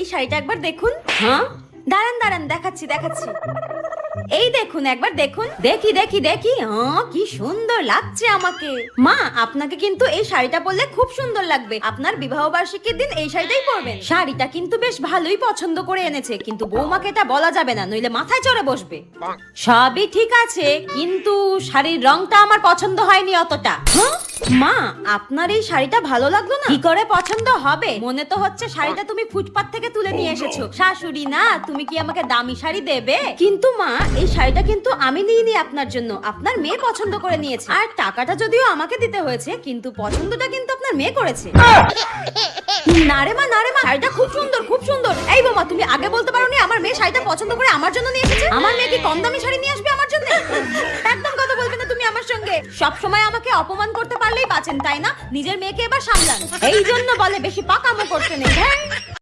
এই শাড়িটা একবার দেখুন। হ্যাঁ? দাঁড়ান দাঁড়ান দেখাচ্ছি দেখাচ্ছি। এই দেখুন একবার দেখুন। দেখি দেখি দেখি। কি সুন্দর লাগছে আমাকে। মা আপনাকে কিন্তু এই শাড়িটা পরলে খুব সুন্দর লাগবে। আপনার বিবাহ বার্ষিকীর দিন এই শাড়িটাই পরবেন। শাড়িটা কিন্তু বেশ ভালোই পছন্দ করে এনেছে কিন্তু বৌমাকে এটা বলা যাবে না নইলে মাথায় চড়ে বসবে। সবই ঠিক আছে কিন্তু শাড়ির রংটা আমার পছন্দ হয়নি অতটা। হ্যাঁ? মা আপনার এই শাড়িটা ভালো লাগল না? কি করে পছন্দ হবে? মনে তো হচ্ছে শাড়িটা তুমি ফুটপাত থেকে তুলে নিয়ে এসেছ। শাশুড়ি না তুমি কি আমাকে দামি শাড়ি দেবে? কিন্তু মা এই শাড়িটা কিন্তু আমি নিইনি আপনার জন্য। আপনার মেয়ে পছন্দ করে নিয়েছে। আর টাকাটা যদিও আমাকে দিতে হয়েছে কিন্তু পছন্দটা কিন্তু আপনার মেয়ে করেছে। না রে মা না রে মা শাড়িটা খুব সুন্দর খুব সুন্দর। এই বোমা তুমি আগে বলতে পারোনি আমার মেয়ে শাড়িটা পছন্দ করে আমার জন্য নিয়ে এসেছে? আমার মেয়ে কি কম দামি শাড়ি নিয়ে আসবে আমার জন্য একদম কথা বলবে না তুমি আমার সঙ্গে সব সময় আমাকে অপমান করতে পারলেই বাঁচেন, তাই না? নিজের মেয়েকে এবার সামলান। এই জন্য বলে বেশি পাকামো করতে নেই হ্যাঁ?